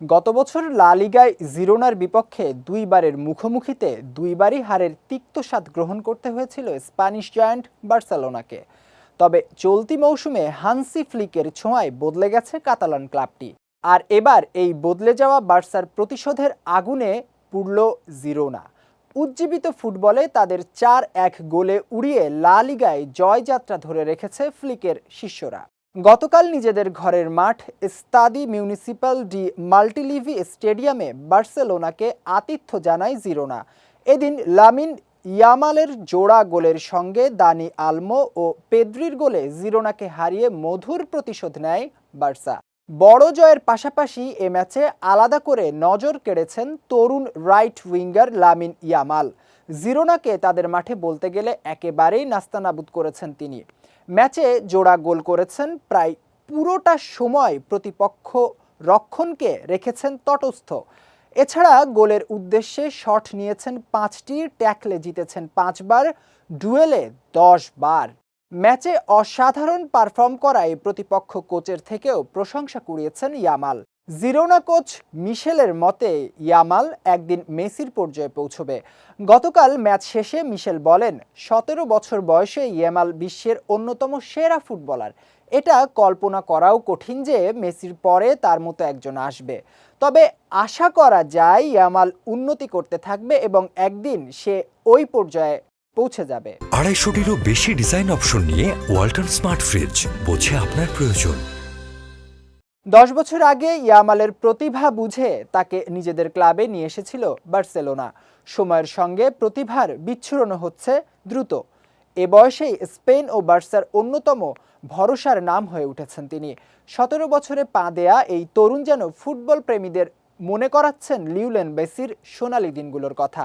গত বছর লা লিগায় জিরোনার বিপক্ষে দুইবারের মুখোমুখিতে দুইবারই হারের তিক্ত স্বাদ গ্রহণ করতে হয়েছিল স্প্যানিশ জায়ান্ট বার্সেলোনাকে। তবে চলতি মৌসুমে হানসি ফ্লিকের ছোঁয়ায় বদলে গেছে কাতালান ক্লাবটি। আর এবার এই বদলে যাওয়া বার্সার প্রতিশোধের আগুনে পুড়ল জিরোনা। উজ্জীবিত ফুটবলে তাদের চার এক গোলে উড়িয়ে লা লিগায় জয়যাত্রা ধরে রেখেছে ফ্লিকের শিষ্যরা। গতকাল নিজেদের ঘরের মাঠ স্তাদি মিউনিসিপাল ডি মাল্টিলিভি স্টেডিয়ামে বার্সেলোনাকে আতিথ্য জানায় জিরোনা। এদিন লামিন ইয়ামালের জোড়া গোলের সঙ্গে দানি আলমো ও পেদ্রির গোলে জিরোনাকে হারিয়ে মধুর প্রতিশোধ নেয় বার্সা। বড় জয়ের পাশাপাশি এ ম্যাচে আলাদা করে নজর কেড়েছেন তরুণ রাইট উইঙ্গার লামিন ইয়ামাল। জিরোনাকে তাদের মাঠে বলতে গেলে একেবারেই নাস্তানাবুদ করেছেন তিনি। ম্যাচে জোড়া গোল করেছেন প্রায় পুরোটা সময় প্রতিপক্ষ রক্ষণকে রেখেছেন তটস্থ। এছাড়া গোলের উদ্দেশ্যে শট নিয়েছেন পাঁচটি, ট্যাকলে জিতেছেন পাঁচবার, ডুয়েলে দশ বার। ম্যাচে অসাধারণ পারফর্ম করায় প্রতিপক্ষ কোচের থেকেও প্রশংসা কুড়িয়েছেন ইয়ামাল। জিরোনা কোচ মিশেলের মতে, ইয়ামাল একদিন মেসির পর্যায়ে পৌঁছবে। গতকাল ম্যাচ শেষে মিশেল বলেন, সতেরো বছর বয়সে ইয়ামাল বিশ্বের অন্যতম সেরা ফুটবলার। এটা কল্পনা করাও কঠিন যে মেসির পরে তার মতো একজন আসবে। তবে আশা করা যায়, ইয়ামাল উন্নতি করতে থাকবে এবং একদিন সে ওই পর্যায়ে পৌঁছে যাবে। আড়াইশোটিরও বেশি ডিজাইন অপশন নিয়ে ওয়ালটন স্মার্ট ফ্রিজ বোঝে আপনার প্রয়োজন। দশ বছর আগে ইয়ামালের প্রতিভা বুঝে তাকে নিজেদের ক্লাবে নিয়ে এসেছিল বার্সেলোনা। সময়ের সঙ্গে প্রতিভার বিচ্ছুরণ হচ্ছে দ্রুত। এ বয়সেই স্পেন ও বার্সার অন্যতম ভরসার নাম হয়ে উঠেছেন তিনি। সতেরো বছরে পা দেয়া এই তরুণ যেন ফুটবল প্রেমীদের মনে করাচ্ছেন লিউলেন বেসির সোনালি দিনগুলোর কথা।